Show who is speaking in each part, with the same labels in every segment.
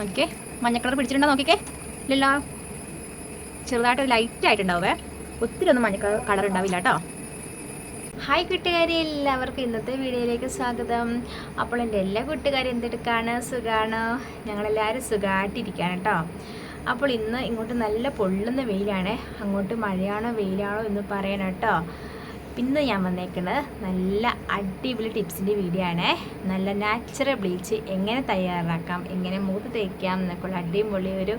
Speaker 1: നോക്കിക്കേ. മഞ്ഞ കളർ പിടിച്ചിട്ടുണ്ടോ നോക്കിക്കേ. ഇല്ലല്ലോ. ചെറുതായിട്ട് ലൈറ്റ് ആയിട്ടുണ്ടാവേ. ഒത്തിരി ഒന്നും മഞ്ഞ കളർ ഉണ്ടാവില്ല കേട്ടോ ഹായ് കൂട്ടുകാരി എല്ലാവർക്കും ഇന്നത്തെ വീഡിയോയിലേക്ക് സ്വാഗതം. അപ്പോൾ എന്റെ എല്ലാ കൂട്ടുകാരും എന്തെടുക്കാണ്? സുഖമാണ് ഞങ്ങളെല്ലാവരും സുഖമായിട്ടിരിക്കുകയാണ് കേട്ടോ അപ്പോൾ ഇന്ന് ഇങ്ങോട്ട് നല്ല പൊള്ളുന്ന വെയിലാണ്. അങ്ങോട്ട് മഴയാണോ വെയിലാണോ എന്ന് പറയണം കേട്ടോ ഇന്ന് ഞാൻ വന്നേക്കുന്നത് നല്ല അടിപൊളി ടിപ്സിന്റെ വീഡിയോ ആണ്. നല്ല നാച്ചുറൽ ബ്ലീച്ച് എങ്ങനെ തയ്യാറാക്കാം എങ്ങനെ മൂത്ത് തേക്കാം എന്നൊക്കെയുള്ള അടിപൊളി ഒരു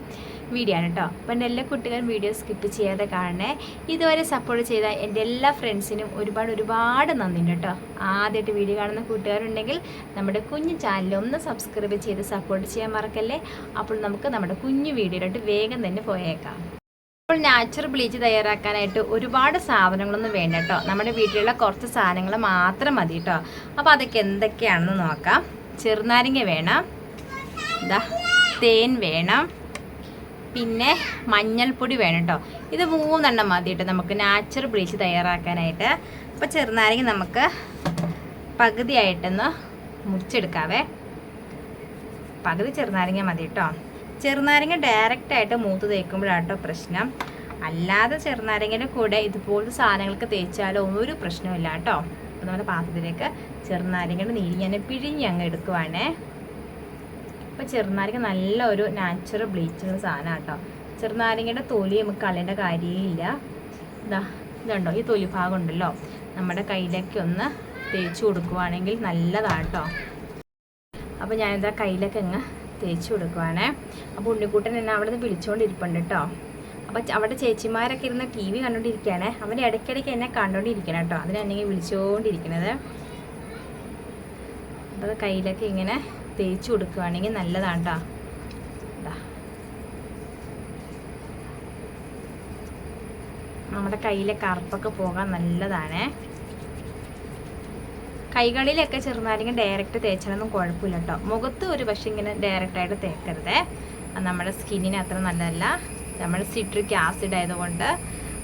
Speaker 1: വീഡിയോ ആണ് കേട്ടോ അപ്പം എല്ലാ കുട്ടികളും വീഡിയോ സ്കിപ്പ് ചെയ്യാതെ കാണണേ. ഇതുവരെ സപ്പോർട്ട് ചെയ്ത എന്റെ എല്ലാ ഫ്രണ്ട്സിനും ഒരുപാട് ഒരുപാട് നന്ദിയുണ്ട് കേട്ടോ ആദ്യമായിട്ട് വീഡിയോ കാണുന്ന കൂട്ടുകാരുണ്ടെങ്കിൽ നമ്മുടെ കുഞ്ഞു ചാനൽ ഒന്ന് സബ്സ്ക്രൈബ് ചെയ്ത് സപ്പോർട്ട് ചെയ്യാൻ മറക്കല്ലേ? അപ്പോൾ നമുക്ക് നമ്മുടെ കുഞ്ഞു വീഡിയോയിലോട്ട് വേഗം തന്നെ പോയേക്കാം. ഇപ്പോൾ നാച്ചുറൽ ബ്ലീച്ച് തയ്യാറാക്കാനായിട്ട് ഒരുപാട് സാധനങ്ങളൊന്നും വേണ്ട കേട്ടോ നമ്മുടെ വീട്ടിലുള്ള കുറച്ച് സാധനങ്ങൾ മാത്രം മതി കേട്ടോ അപ്പോൾ അതൊക്കെ എന്തൊക്കെയാണെന്ന് നോക്കാം. ചെറുനാരങ്ങ വേണം. ഇതാ തേൻ വേണം. പിന്നെ മഞ്ഞൾപ്പൊടി വേണം കേട്ടോ ഇത് മൂന്നെണ്ണം മതി കേട്ടോ നമുക്ക് നാച്ചുറൽ ബ്ലീച്ച് തയ്യാറാക്കാനായിട്ട്. അപ്പോൾ ചെറുനാരങ്ങ നമുക്ക് പകുതിയായിട്ടൊന്ന് മുറിച്ചെടുക്കാവേ. പകുതി ചെറുനാരങ്ങ മതി കേട്ടോ ചെറുനാരങ്ങ ഡയറക്റ്റ് ആയിട്ട് മൂത്ത് കേട്ടോ പ്രശ്നം. അല്ലാതെ ചെറുനാരങ്ങയുടെ കൂടെ ഇതുപോലത്തെ സാധനങ്ങൾക്ക് തേച്ചാലോ ഒരു പ്രശ്നമില്ല കേട്ടോ. അപ്പോൾ നമ്മുടെ പാത്രത്തിലേക്ക് ചെറുനാരങ്ങയുടെ നീര് ഞാൻ പിഴിഞ്ഞ് അങ്ങ് എടുക്കുവാണേ. അപ്പോൾ ചെറുനാരങ്ങ നല്ല ഒരു നാച്ചുറൽ ബ്ലീച്ചിങ് സാധനം കേട്ടോ. ചെറുനാരങ്ങയുടെ തൊലി നമുക്ക് കളയേണ്ട കാര്യമില്ല ഇതാ ഇതുണ്ടോ? ഈ തൊലി ഭാഗം ഉണ്ടല്ലോ. നമ്മുടെ കയ്യിലേക്ക് ഒന്ന് തേച്ച് കൊടുക്കുവാണെങ്കിൽ നല്ലതാണ് കേട്ടോ. അപ്പോൾ ഞാനിതാ കയ്യിലൊക്കെ അങ്ങ് തേച്ച് കൊടുക്കുവാണേ. അപ്പോൾ ഉണ്ണിക്കുട്ടൻ എന്നെ അവിടെ നിന്ന് വിളിച്ചുകൊണ്ടിരിപ്പുണ്ട് കേട്ടോ. അപ്പോൾ അവിടെ ചേച്ചിമാരൊക്കെ ഇരുന്ന് ടി വി കണ്ടുകൊണ്ടിരിക്കുകയാണ് അവൻ ഇടയ്ക്കിടയ്ക്ക് എന്നെ കണ്ടുകൊണ്ടിരിക്കണം കേട്ടോ. അതിനെന്നെ വിളിച്ചുകൊണ്ടിരിക്കണത് അപ്പോൾ കയ്യിലൊക്കെ ഇങ്ങനെ തേച്ച് കൊടുക്കുകയാണെങ്കിൽ നല്ലതാണ് കേട്ടോ. നമ്മുടെ കയ്യിലെ കറുപ്പൊക്കെ പോകാൻ നല്ലതാണേ. കൈകളിലൊക്കെ ചെറുനാരങ്ങ ഡയറക്റ്റ് തേച്ചാലൊന്നും കുഴപ്പമില്ല കേട്ടോ മുഖത്ത് ഒരു പക്ഷേ ഇങ്ങനെ ഡയറക്റ്റായിട്ട് തേക്കരുത്. നമ്മുടെ സ്കിന്നിന് അത്ര നല്ലതല്ല. നമ്മൾ സിട്രിക് ആസിഡ് ആയതുകൊണ്ട്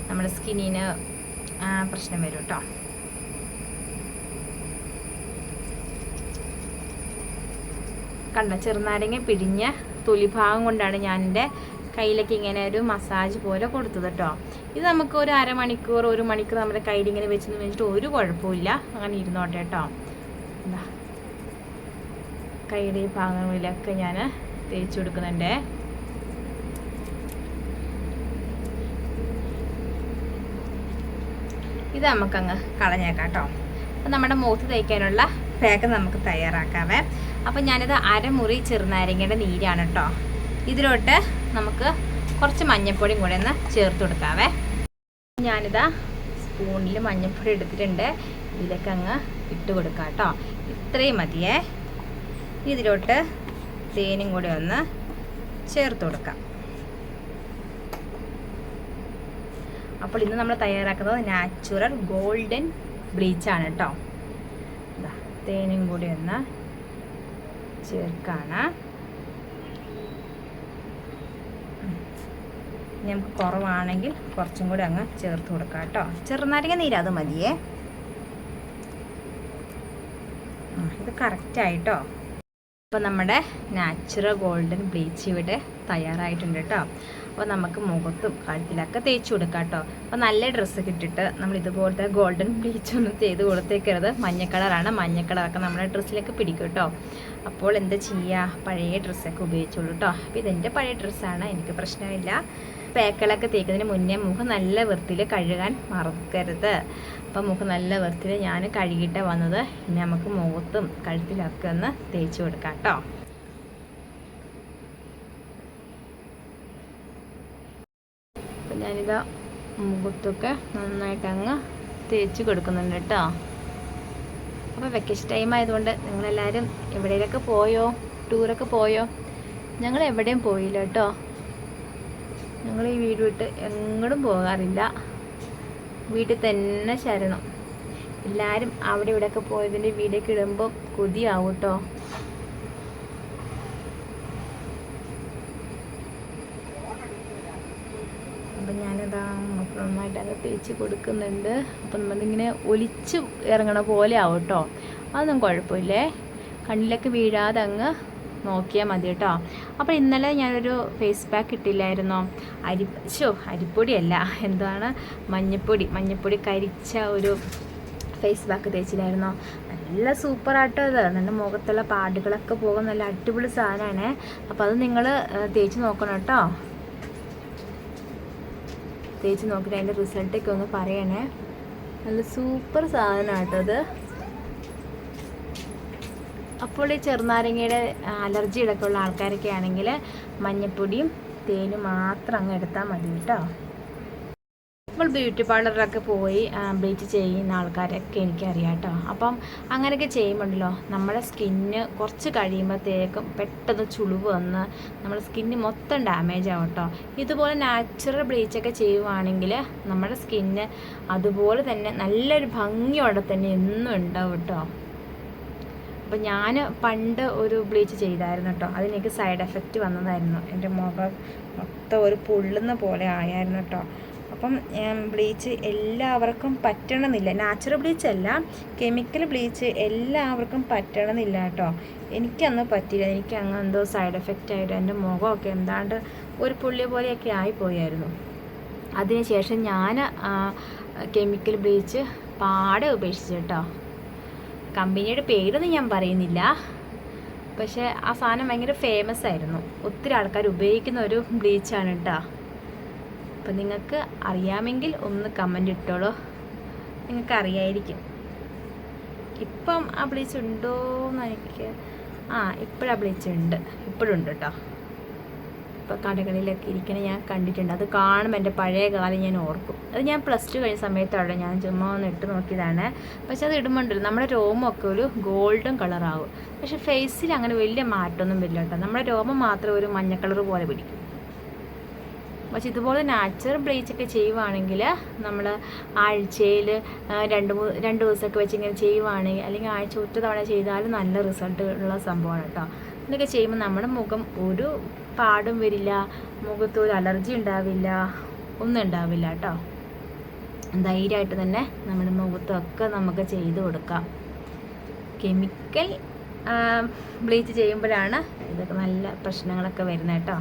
Speaker 1: നമ്മുടെ സ്കിന്നിന് പ്രശ്നം വരും കേട്ടോ കണ്ട? ചെറുനാരങ്ങ പിഴിഞ്ഞ തൊലിഭാഗം കൊണ്ടാണ് ഞാൻ എന്റെ കയ്യിലേക്ക് ഇങ്ങനെ ഒരു മസാജ് പോലെ കൊടുത്തത് കേട്ടോ ഇത് നമുക്ക് ഒരു അരമണിക്കൂർ ഒരു മണിക്കൂർ നമ്മുടെ കയ്യിൽ ഇങ്ങനെ വെച്ചെന്ന് വെച്ചിട്ട് ഒരു കുഴപ്പമില്ല അങ്ങനെ ഇരുന്നോട്ടെ കേട്ടോ. എന്താ കൈയുടെ ഭാഗങ്ങളിലൊക്കെ ഞാൻ തേച്ച് കൊടുക്കുന്നുണ്ട്. ഇത് നമുക്കങ്ങ് കളഞ്ഞേക്കാം കേട്ടോ. അപ്പം നമ്മുടെ മുഖത്ത് തേക്കാനുള്ള പാക്ക് നമുക്ക് തയ്യാറാക്കാവേ. അപ്പം ഞാനിത് അരമുറി ചെറുനാരങ്ങയുടെ നീരാണ് കേട്ടോ. ഇതിലോട്ട് നമുക്ക് കുറച്ച് മഞ്ഞൾപ്പൊടിയും കൂടെ ഒന്ന് ചേർത്ത് കൊടുക്കാവേ. ഞാനിതാ സ്പൂണിൽ മഞ്ഞൾപ്പൊടി എടുത്തിട്ടുണ്ട്. ഇതിലേക്ക് അങ്ങ് ഇട്ട് കൊടുക്കാം കേട്ടോ. ഇത്രയും മതിയേ. ഇതിലോട്ട് തേനും കൂടി ഒന്ന് ചേർത്ത് കൊടുക്കാം. അപ്പോൾ ഇന്ന് നമ്മൾ തയ്യാറാക്കുന്നത് നാച്ചുറൽ ഗോൾഡൻ ബ്ലീച്ചാണ് കേട്ടോ. തേനും കൂടി ഒന്ന് ചേർക്കാണ്. നമുക്ക് കുറവാണെങ്കിൽ കുറച്ചും കൂടി അങ്ങ് ചേർത്ത് കൊടുക്കാം കേട്ടോ. ചെറുനാരങ്ങ നീര് അത് മതിയേ. ഇത് കറക്റ്റായിട്ടോ അപ്പോൾ നമ്മുടെ നാച്ചുറൽ ഗോൾഡൻ ബ്ലീച്ച് ഇവിടെ തയ്യാറായിട്ടുണ്ട് കേട്ടോ. അപ്പോൾ നമുക്ക് മുഖത്തും കഴുത്തിലൊക്കെ തേച്ച് കൊടുക്കാം കേട്ടോ. അപ്പോൾ നല്ല ഡ്രസ്സ് കിട്ടിയിട്ട് നമ്മൾ ഇതുപോലത്തെ ഗോൾഡൻ ബ്ലീച്ച് ഒന്നും ചെയ്ത് കൊടുത്തേക്കരുത്. മഞ്ഞക്കളറാണ് മഞ്ഞക്കളറൊക്കെ മഞ്ഞ കളറൊക്കെ നമ്മുടെ ഡ്രസ്സിലേക്ക് പിടിക്കും കേട്ടോ. അപ്പോൾ എന്താ ചെയ്യുക പഴയ ഡ്രസ്സൊക്കെ ഉപയോഗിച്ചോളൂ കേട്ടോ. അപ്പോൾ ഇതെന്റെ പഴയ ഡ്രസ്സാണ് എനിക്ക് പ്രശ്നമില്ല. പേക്കളൊക്കെ തേക്കുന്നതിന് മുന്നേ മുഖം നല്ല വൃത്തിയിൽ കഴുകാൻ മറക്കരുത്. അപ്പം മുഖം നല്ല വൃത്തിയിൽ ഞാൻ കഴുകിയിട്ട് വന്നത്. ഇനി നമുക്ക് മുഖത്തും കഴുത്തിലൊക്കെ ഒന്ന് തേച്ച് കൊടുക്കാം കേട്ടോ. അപ്പം ഞാനിതാ മുഖത്തൊക്കെ നന്നായിട്ട് അങ്ങ് തേച്ച് കൊടുക്കുന്നുണ്ട് കേട്ടോ. അപ്പോൾ വെക്കേഷൻ ടൈം ആയതുകൊണ്ട് നിങ്ങളെല്ലാവരും എവിടെയൊക്കെ പോയോ? ടൂറൊക്കെ പോയോ? ഞങ്ങൾ എവിടെയും പോയില്ല കേട്ടോ. ഞങ്ങൾ ഈ വീട് വിട്ട് എങ്ങോട്ടും പോകാറില്ല. വീട്ടിൽ തന്നെ ശരണം. എല്ലാവരും അവിടെ ഇവിടെയൊക്കെ പോയതിന്റെ വീടൊക്കെ ഇടുമ്പോൾ കൊതിയാവും കേട്ടോ. അപ്പം ഞാനതാ നന്നായിട്ട് അത് തേച്ച് കൊടുക്കുന്നുണ്ട്. അപ്പം നമ്മളിങ്ങനെ ഒലിച്ച് ഇറങ്ങണ പോലെ ആവും കേട്ടോ. അതൊന്നും കുഴപ്പമില്ലേ? കണ്ണിലൊക്കെ വീഴാതെ അങ്ങ് നോക്കിയാൽ മതി കേട്ടോ. അപ്പോൾ ഇന്നലെ ഞാനൊരു ഫേസ് പാക്ക് ഇട്ടില്ലായിരുന്നോ? അരി ഷോ അരിപ്പൊടിയല്ല. എന്താണ്? മഞ്ഞപ്പൊടി. മഞ്ഞപ്പൊടി കരിച്ച ഒരു ഫേസ് പാക്ക് തേച്ചില്ലായിരുന്നോ? നല്ല സൂപ്പറായിട്ടോ അത് നല്ല മുഖത്തുള്ള പാടുകളൊക്കെ പോകും. നല്ല അടിപൊളി സാധനമാണ് അപ്പോൾ അത് നിങ്ങൾ തേച്ച് നോക്കണം കേട്ടോ. തേച്ച് നോക്കിയിട്ട് അതിന്റെ റിസൾട്ടൊക്കെ ഒന്ന് പറയണേ. നല്ല സൂപ്പർ സാധനമാണ് കേട്ടോ അത് അപ്പോൾ ഈ ചെറുനാരങ്ങയുടെ അലർജിയുടെ ഒക്കെ ഉള്ള ആൾക്കാരൊക്കെ ആണെങ്കിൽ മഞ്ഞപ്പൊടിയും തേനും മാത്രം അങ്ങ് എടുത്താൽ മതി കേട്ടോ. നമ്മൾ ബ്യൂട്ടി പാർലറിലൊക്കെ പോയി ബ്ലീച്ച് ചെയ്യുന്ന ആൾക്കാരൊക്കെ എനിക്കറിയാം കേട്ടോ. അപ്പം അങ്ങനെയൊക്കെ ചെയ്യുമ്പോണ്ടല്ലോ നമ്മുടെ സ്കിന്ന് കുറച്ച് കഴിയുമ്പോഴത്തേക്കും പെട്ടെന്ന് ചുളിവ് വന്ന് നമ്മുടെ സ്കിന്ന് മൊത്തം ഡാമേജ് ആവും കേട്ടോ. ഇതുപോലെ നാച്ചുറൽ ബ്ലീച്ചൊക്കെ ചെയ്യുവാണെങ്കിൽ നമ്മുടെ സ്കിന്ന് അതുപോലെ തന്നെ നല്ലൊരു ഭംഗിയോടെ തന്നെ എന്നും ഉണ്ടാവും കേട്ടോ. അപ്പം ഞാൻ പണ്ട് ഒരു ബ്ലീച്ച് ചെയ്തായിരുന്നു കേട്ടോ അതിനെനിക്ക് സൈഡ് എഫക്റ്റ് വന്നതായിരുന്നു. എന്റെ മുഖം മൊത്തം ഒരു പൊള്ളുന്ന പോലെ ആയായിരുന്നു കേട്ടോ അപ്പം ബ്ലീച്ച് എല്ലാവർക്കും പറ്റണമെന്നില്ല. നാച്ചുറൽ ബ്ലീച്ച് അല്ല കെമിക്കൽ ബ്ലീച്ച് എല്ലാവർക്കും പറ്റണമെന്നില്ല കേട്ടോ എനിക്കന്ന് പറ്റിയില്ല. എനിക്ക് അങ്ങ് എന്തോ സൈഡ് എഫക്റ്റ് ആയിട്ട് എന്റെ മുഖമൊക്കെ എന്താണ്ട് ഒരു പുള്ളി പോലെയൊക്കെ ആയിപ്പോയായിരുന്നു. അതിനുശേഷം ഞാൻ കെമിക്കൽ ബ്ലീച്ച് പാടെ ഉപേക്ഷിച്ചു കേട്ടോ കമ്പനിയുടെ പേരൊന്നും ഞാൻ പറയുന്നില്ല. പക്ഷെ ആ സാധനം ഭയങ്കര ഫേമസ് ആയിരുന്നു. ഒത്തിരി ആൾക്കാർ ഉപയോഗിക്കുന്ന ഒരു ബ്ലീച്ചാണ് കേട്ടോ അപ്പം നിങ്ങൾക്ക് അറിയാമെങ്കിൽ ഒന്ന് കമന്റ് ഇട്ടോളൂ. നിങ്ങൾക്ക് അറിയായിരിക്കും. ഇപ്പം ആ ബ്ലീച്ച് ഉണ്ടോ എന്ന് എനിക്ക് ആ ഇപ്പോഴാ ബ്ലീച്ച് ഉണ്ട്. ഇപ്പോഴുണ്ട് കേട്ടോ കടകളിലൊക്കെ ഇരിക്കണ ഞാൻ കണ്ടിട്ടുണ്ട്. അത് കാണുമ്പോൾ എന്റെ പഴയ കാലം ഞാൻ ഓർക്കും. അത് ഞാൻ പ്ലസ് ടു കഴിഞ്ഞ സമയത്താണ് ഞാൻ ചുമ്മാ ഒന്ന് ഇട്ട് നോക്കിയതാണ്. പക്ഷെ അത് ഇടുമ്പോണ്ടല്ലോ നമ്മുടെ രോമമൊക്കെ ഒരു ഗോൾഡൻ കളറാകും. പക്ഷെ ഫേസിൽ അങ്ങനെ വലിയ മാറ്റമൊന്നും വരില്ല കേട്ടോ. നമ്മുടെ രോമം മാത്രം ഒരു മഞ്ഞ കളർ പോലെ പിടിക്കും. പക്ഷെ ഇതുപോലെ നാച്ചുറൽ ബ്ലീച്ച് ഒക്കെ ചെയ്യുവാണെങ്കിൽ നമ്മൾ ആഴ്ചയിൽ രണ്ട് മൂ രണ്ട് ദിവസമൊക്കെ വെച്ച് ഇങ്ങനെ ചെയ്യുവാണെങ്കിൽ അല്ലെങ്കിൽ ആഴ്ച ഒറ്റ തവണ ചെയ്താലും നല്ല റിസൾട്ട് ഉള്ള സംഭവമാണ് കേട്ടോ. ഇതൊക്കെ ചെയ്യുമ്പോൾ നമ്മുടെ മുഖം ഒരു പാടും വരില്ല മുഖത്ത് ഒരു അലർജി ഉണ്ടാവില്ല ഒന്നും ഉണ്ടാവില്ല കേട്ടോ ധൈര്യമായിട്ട് തന്നെ നമ്മുടെ മുഖത്തൊക്കെ നമുക്ക് ചെയ്ത് കൊടുക്കാം. കെമിക്കൽ ബ്ലീച്ച് ചെയ്യുമ്പോഴാണ് ഇതൊക്കെ നല്ല പ്രശ്നങ്ങളൊക്കെ വരുന്നത് കേട്ടോ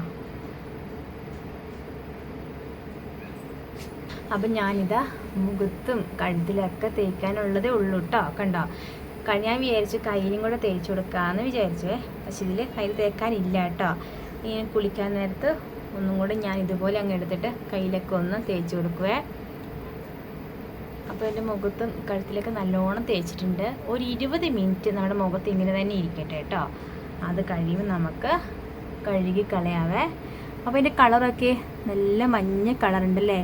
Speaker 1: അപ്പം ഞാനിതാ മുഖത്തും കഴുത്തിലൊക്കെ തേക്കാനുള്ളതേ ഉള്ളൂ കേട്ടോ കണ്ടോ? ഞാൻ വിചാരിച്ചു കയ്യിലും കൂടെ തേച്ച് കൊടുക്കാമെന്ന് വിചാരിച്ചു. പക്ഷെ ഇതിൽ കയ്യിൽ തേക്കാനില്ല കേട്ടോ ഇങ്ങനെ കുളിക്കാൻ നേരത്ത് ഒന്നും കൂടെ ഞാൻ ഇതുപോലെ അങ്ങ് എടുത്തിട്ട് കയ്യിലൊക്കെ ഒന്ന് തേച്ച് കൊടുക്കുവേ. അപ്പോൾ എന്റെ മുഖത്തും കഴുത്തിലൊക്കെ നല്ലോണം തേച്ചിട്ടുണ്ട്. ഒരു ഇരുപത് മിനിറ്റ് നമ്മുടെ മുഖത്ത് ഇങ്ങനെ തന്നെ ഇരിക്കട്ടെ കേട്ടോ. അത് കഴിയുമ്പോൾ നമുക്ക് കഴുകി കളയാവേ. അപ്പോൾ അതിന്റെ കളറൊക്കെ നല്ല മഞ്ഞ കളറുണ്ടല്ലേ?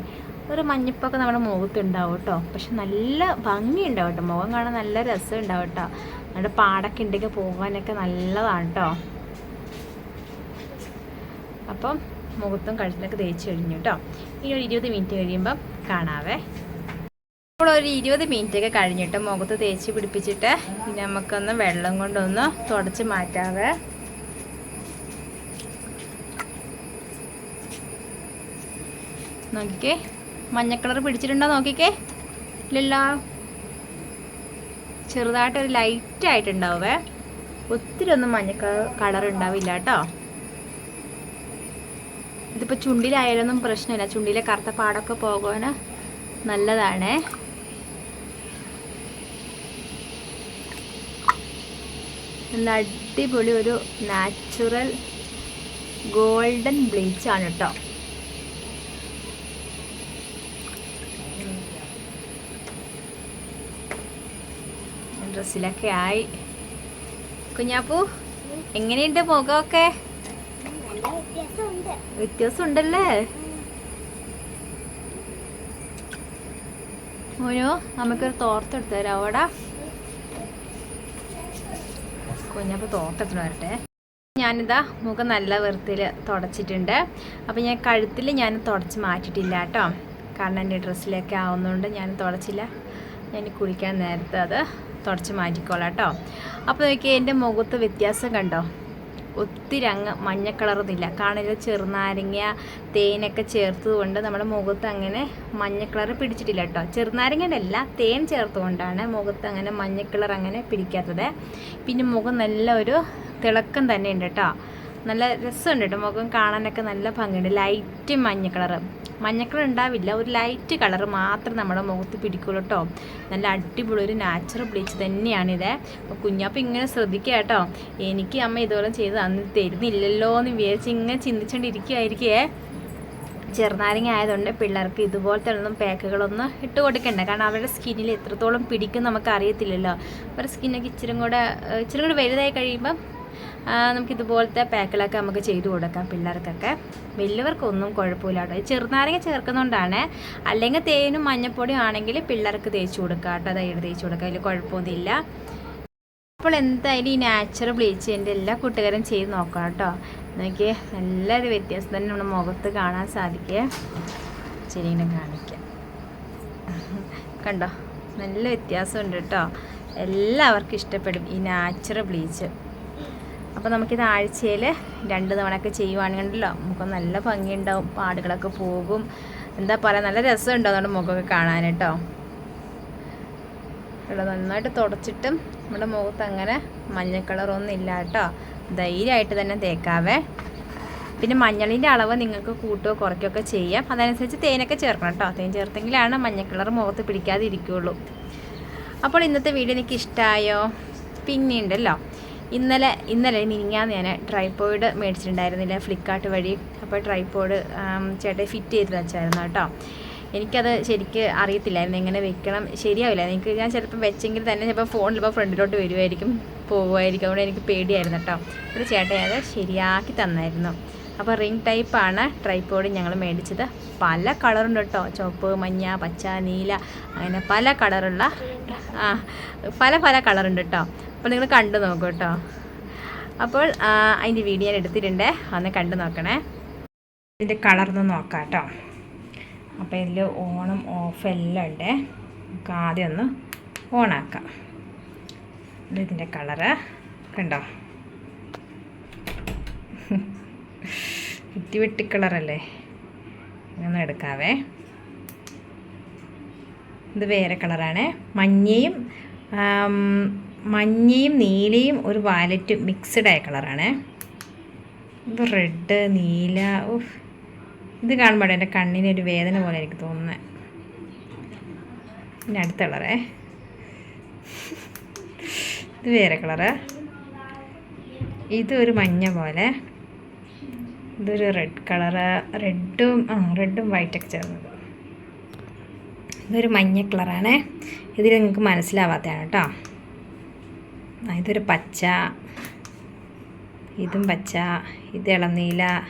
Speaker 1: ഒരു മഞ്ഞപ്പൊക്കെ നമ്മുടെ മുഖത്ത് ഉണ്ടാവും കേട്ടോ. പക്ഷെ നല്ല ഭംഗി ഉണ്ടാവും കേട്ടോ. മുഖം കാണാൻ നല്ല രസം ഉണ്ടാവും കേട്ടോ. നമ്മുടെ പാടൊക്കെ ഉണ്ടെങ്കിൽ പോകാനൊക്കെ നല്ലതാണ് കേട്ടോ. അപ്പം മുഖത്തും കഴുത്തിലൊക്കെ തേച്ച് കഴിഞ്ഞു കേട്ടോ ഇനി ഒരു ഇരുപത് മിനിറ്റ് കഴിയുമ്പം കാണാവേ. ഇപ്പോൾ ഒരു ഇരുപത് മിനിറ്റ് ഒക്കെ കഴിഞ്ഞിട്ട് മുഖത്ത് തേച്ച് പിടിപ്പിച്ചിട്ട് പിന്നെ നമുക്കൊന്ന് വെള്ളം കൊണ്ടൊന്ന് തുടച്ച് മാറ്റാവേ. നോക്കിക്കേ. മഞ്ഞ കളർ പിടിച്ചിട്ടുണ്ടോ നോക്കിക്കേ. ഇല്ലല്ലോ. ചെറുതായിട്ടൊരു ലൈറ്റായിട്ടുണ്ടാവേ ഒത്തിരി ഒന്നും മഞ്ഞ കളർ ഉണ്ടാവില്ല കേട്ടോ ഇതിപ്പോൾ ചുണ്ടിലായാലൊന്നും പ്രശ്നമില്ല. ചുണ്ടിലെ കറുത്ത പാടൊക്കെ പോകാൻ നല്ലതാണേ. നല്ല അടിപൊളി ഒരു നാച്ചുറൽ ഗോൾഡൻ ബ്ലീച്ച് ആണ് കേട്ടോ. ഡ്രസ്സിലൊക്കെ ആയി. കുഞ്ഞാപ്പു എങ്ങനെയുണ്ട് മുഖമൊക്കെ? വ്യത്യാസം ഉണ്ടല്ലേ മോനോ നമുക്കൊരു തോർത്തെടുത്ത് തരാം. അവിടെ. കുഞ്ഞാപ്പ് തോർത്തെടുത്തിട്ട് വരട്ടെ. ഞാനിതാ മുഖം നല്ല വൃത്തിയിൽ തുടച്ചിട്ടുണ്ട്. അപ്പോൾ ഞാൻ കഴുത്തിൽ ഞാൻ തുടച്ച് മാറ്റിയിട്ടില്ല കേട്ടോ. കാരണം എന്റെ ഡ്രസ്സിലൊക്കെ ആവുന്നതുകൊണ്ട് ഞാൻ തുടച്ചില്ല. ഞാൻ കുളിക്കാൻ നേരത്തെ അത് തുടച്ച് മാറ്റിക്കോളാം കേട്ടോ. അപ്പോൾ നോക്കിയാൽ എന്റെ മുഖത്ത് വ്യത്യാസം കണ്ടോ? ഒത്തിരി അങ്ങ് മഞ്ഞ കളറൊന്നുമില്ല കാരണം ചെറുനാരങ്ങ തേനൊക്കെ ചേർത്തത് കൊണ്ട് നമ്മുടെ മുഖത്ത് അങ്ങനെ മഞ്ഞ കളർ പിടിച്ചിട്ടില്ല കേട്ടോ. ചെറുനാരങ്ങയുടെ തേൻ ചേർത്തുകൊണ്ടാണ് മുഖത്ത് അങ്ങനെ മഞ്ഞ കളർ അങ്ങനെ പിടിക്കാത്തത്. പിന്നെ മുഖം നല്ല ഒരു തിളക്കം തന്നെ ഉണ്ട് കേട്ടോ. നല്ല രസമുണ്ട് കേട്ടോ. മുഖം കാണാനൊക്കെ നല്ല ഭംഗിയുണ്ട്. ലൈറ്റ് മഞ്ഞ കളറ് മഞ്ഞ കളർ ഉണ്ടാവില്ല. ഒരു ലൈറ്റ് കളർ മാത്രം നമ്മുടെ മുഖത്ത് പിടിക്കുള്ളൂ കേട്ടോ. നല്ല അടിപൊളി ഒരു നാച്ചുറൽ ബ്ലീച്ച് തന്നെയാണിത് അപ്പോൾ കുഞ്ഞാപ്പം ഇങ്ങനെ ശ്രദ്ധിക്കുക കേട്ടോ. എനിക്ക് അമ്മ ഇതുപോലെ ചെയ്ത് അന്ന് തരുന്നില്ലല്ലോ എന്ന് വിചാരിച്ച് ഇങ്ങനെ ചിന്തിച്ചുകൊണ്ടിരിക്കുമായിരിക്കേ ചെറുനാരങ്ങ ആയതുകൊണ്ട് പിള്ളേർക്ക് ഇതുപോലത്തെ ഒന്നും പാക്കുകളൊന്നും ഇട്ട് കൊടുക്കണ്ട. കാരണം അവരുടെ സ്കിന്നിൽ എത്രത്തോളം പിടിക്കും നമുക്ക് അറിയത്തില്ലല്ലോ അവരുടെ സ്കിന്നൊക്കെ ഇച്ചിരി കൂടെ ഇച്ചിരി കൂടെ വലുതായി കഴിയുമ്പം ആ, നമുക്ക് ഇതുപോലത്തെ പാക്കുകളൊക്കെ നമുക്ക് ചെയ്തു കൊടുക്കാം പിള്ളേർക്കൊക്കെ. വലിയവർക്കൊന്നും കുഴപ്പമില്ല കേട്ടോ. ചെറുനാരങ്ങ ചേർക്കുന്നതുകൊണ്ടാണ് അല്ലെങ്കിൽ തേനും മഞ്ഞപ്പൊടിയും ആണെങ്കിൽ പിള്ളേർക്ക് തേച്ച് കൊടുക്കാം കേട്ടോ. അതായത് തേച്ച് കൊടുക്കാം. അതിൽ കുഴപ്പമൊന്നുമില്ല. അപ്പോൾ എന്തായാലും ഈ നാച്ചുറൽ ബ്ലീച്ച് എന്റെ എല്ലാ കൂട്ടുകാരും ചെയ്ത് നോക്കാം കേട്ടോ. എനിക്ക് നല്ലൊരു വ്യത്യാസം തന്നെ നമ്മുടെ മുഖത്ത് കാണാൻ സാധിക്കുക ശരി ഇങ്ങനെ കാണിക്കാം. കണ്ടോ? നല്ല വ്യത്യാസമുണ്ട് കേട്ടോ. എല്ലാവർക്കും ഇഷ്ടപ്പെടും ഈ നാച്ചുറൽ ബ്ലീച്ച്. അപ്പോൾ നമുക്കിത് ആഴ്ചയിൽ രണ്ട് തവണയൊക്കെ ചെയ്യുവാണെങ്കിലോ നമുക്ക് നല്ല ഭംഗിയുണ്ടാവും പാടുകളൊക്കെ പോകും. എന്താ പറയുക നല്ല രസമുണ്ടാവും നമ്മുടെ മുഖമൊക്കെ കാണാൻ ഇവിടെ നന്നായിട്ട് തുടച്ചിട്ടും നമ്മുടെ മുഖത്ത് അങ്ങനെ മഞ്ഞ കളറൊന്നും ഇല്ല കേട്ടോ. ധൈര്യമായിട്ട് തന്നെ തേക്കാവേ. പിന്നെ മഞ്ഞളിന്റെ അളവ് നിങ്ങൾക്ക് കൂട്ടുകയോ കുറയ്ക്കുകയൊക്കെ ചെയ്യാം. അതനുസരിച്ച് തേനൊക്കെ ചേർക്കണം കേട്ടോ. തേൻ ചേർത്തെങ്കിലാണ് കളർ മുഖത്ത് പിടിക്കാതെ ഇരിക്കുകയുള്ളൂ അപ്പോൾ ഇന്നത്തെ വീഡിയോ എനിക്ക് ഇഷ്ടമായോ പിന്നെ ഉണ്ടല്ലോ. ഇന്നലെ ഇന്നലെ മിനിങ്ങാന്ന് ഞാൻ ട്രൈപ്പോയിഡ് മേടിച്ചിട്ടുണ്ടായിരുന്നില്ല ഫ്ലിപ്കാർട്ട് വഴി. അപ്പോൾ ട്രൈപ്പോയിഡ് ചേട്ടൻ ഫിറ്റ് ചെയ്ത് വെച്ചായിരുന്നു കേട്ടോ. എനിക്കത് ശരിക്ക് അറിയത്തില്ലായിരുന്നു എങ്ങനെ വെക്കണം ശരിയാവില്ല. എനിക്ക് ഞാൻ ചിലപ്പോൾ വെച്ചെങ്കിൽ തന്നെ ചിലപ്പോൾ ഫോണിൽ ഇപ്പോൾ ഫ്രണ്ടിലോട്ട് വരുമായിരിക്കും പോകുമായിരിക്കും അതുകൊണ്ട് എനിക്ക് പേടിയായിരുന്നു കേട്ടോ. ഒരു ചേട്ടൻ അത് ശരിയാക്കി തന്നായിരുന്നു. അപ്പോൾ റിംഗ് ടൈപ്പാണ് ട്രൈപ്പോഡ് ഞങ്ങൾ മേടിച്ചത്. പല കളറുണ്ട് കേട്ടോ. ചുവപ്പ് മഞ്ഞ പച്ച നീല അങ്ങനെ പല കളറുള്ള പല പല കളറുണ്ട് കേട്ടോ. അപ്പോൾ നിങ്ങൾ കണ്ടു നോക്കൂ കേട്ടോ. അപ്പോൾ അതിന്റെ വീഡിയോ ഞാൻ എടുത്തിട്ടുണ്ട്. അന്ന് കണ്ടു നോക്കണേ. ഇതിന്റെ കളർന്ന് നോക്കാം കേട്ടോ. അപ്പോൾ ഇതിൽ ഓണം ഓഫ് എല്ലാം ഉണ്ട്. നമുക്ക് ആദ്യം ഒന്ന് ഓണാക്കാം. ഇത് ഇതിന്റെ കളറ് കണ്ടോ? വിട്ടി വെട്ടി കളറല്ലേ ഇങ്ങനെ എടുക്കാവേ. ഇത് വേറെ കളറാണ് മഞ്ഞയും മഞ്ഞയും നീലയും ഒരു വാലറ്റും മിക്സ്ഡ് ആയ കളറാണ് ഇത് റെഡ് നീല ഓഫ് ഇത് കാണുമ്പോൾ എന്റെ കണ്ണിന് ഒരു വേദന പോലെ എനിക്ക് തോന്നുന്നത് പിന്നെ അടുത്ത കളറേ ഇത് വേറെ കളറ് ഇതൊരു മഞ്ഞ പോലെ. ഇതൊരു റെഡ് കളറ് റെഡും ആ റെഡും വൈറ്റൊക്കെ ചേർന്നത്. ഇതൊരു മഞ്ഞ കളറാണ് ഇതിൽ നിങ്ങൾക്ക് മനസ്സിലാവാത്തതാണ് കേട്ടോ. ഇതൊരു പച്ച. ഇതും പച്ച. ഇത് ഇളനീല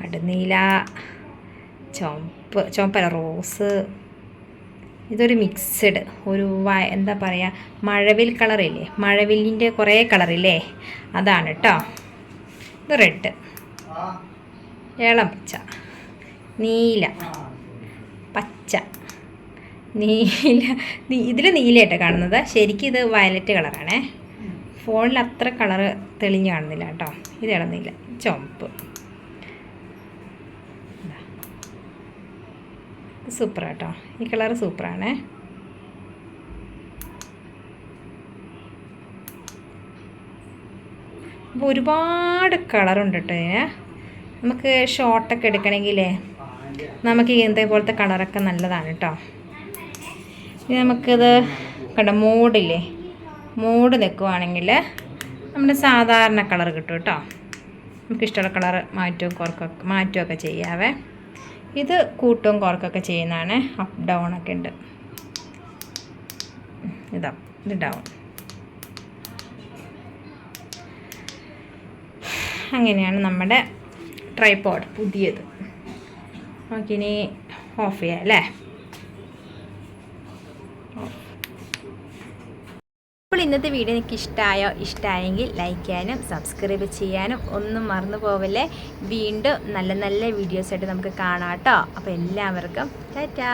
Speaker 1: കടുനീല ചുവപ്പ് ചുവപ്പല്ല റോസ്. ഇതൊരു മിക്സഡ് ഒരു എന്താ പറയുക മഴവിൽ കളറില്ലേ? മഴവില്ലിന്റെ കുറേ കളറില്ലേ? അതാണ് കേട്ടോ ഇത് റെഡ്. ഇളം പച്ച. നീല. പച്ച. നീല ഇതിൽ നീലയായിട്ട് കാണുന്നത്. ശരിക്കും ഇത് വയലറ്റ് കളറാണേ. ഫോണിൽ അത്ര കളറ് തെളിഞ്ഞ് കാണുന്നില്ല കേട്ടോ. ഇത് ഇടന്നില്ല ചുമപ്പ് സൂപ്പർ കേട്ടോ. ഈ കളറ് സൂപ്പറാണേ. അപ്പോൾ ഒരുപാട് കളറുണ്ട് കേട്ടോ ഇതിന്. നമുക്ക് ഷോർട്ടൊക്കെ എടുക്കണമെങ്കിലേ നമുക്ക് ഇതേപോലത്തെ കളറൊക്കെ നല്ലതാണ് കേട്ടോ. ഇനി നമുക്കിത് കണ്ട മൂടില്ലേ? മൂട് നിൽക്കുവാണെങ്കിൽ നമ്മുടെ സാധാരണ കളർ കിട്ടും കേട്ടോ. നമുക്കിഷ്ടമുള്ള കളർ മാറ്റവും കുറക്കൊക്കെ മാറ്റുമൊക്കെ ചെയ്യാവേ. ഇത് കൂട്ടും കുറക്കൊക്കെ ചെയ്യുന്നതാണ് അപ്പ് ഡൗൺ ഒക്കെ ഉണ്ട്. ഇതാ ഇത് ഡൗൺ അങ്ങനെയാണ് നമ്മുടെ ട്രൈപോഡ് പുതിയത്. നമുക്കിനി ഓഫ് ചെയ്യാം അല്ലേ? ഇന്നത്തെ വീഡിയോ നിങ്ങൾക്ക് ഇഷ്ടമായോ ഇഷ്ടമായെങ്കിൽ ലൈക്ക് ചെയ്യാനും സബ്സ്ക്രൈബ് ചെയ്യാനും ഒന്നും മറന്നു പോവല്ലേ? വീണ്ടും നല്ല നല്ല വീഡിയോസായിട്ട് നമുക്ക് കാണാം കേട്ടോ. അപ്പോൾ എല്ലാവർക്കും ടാറ്റാ.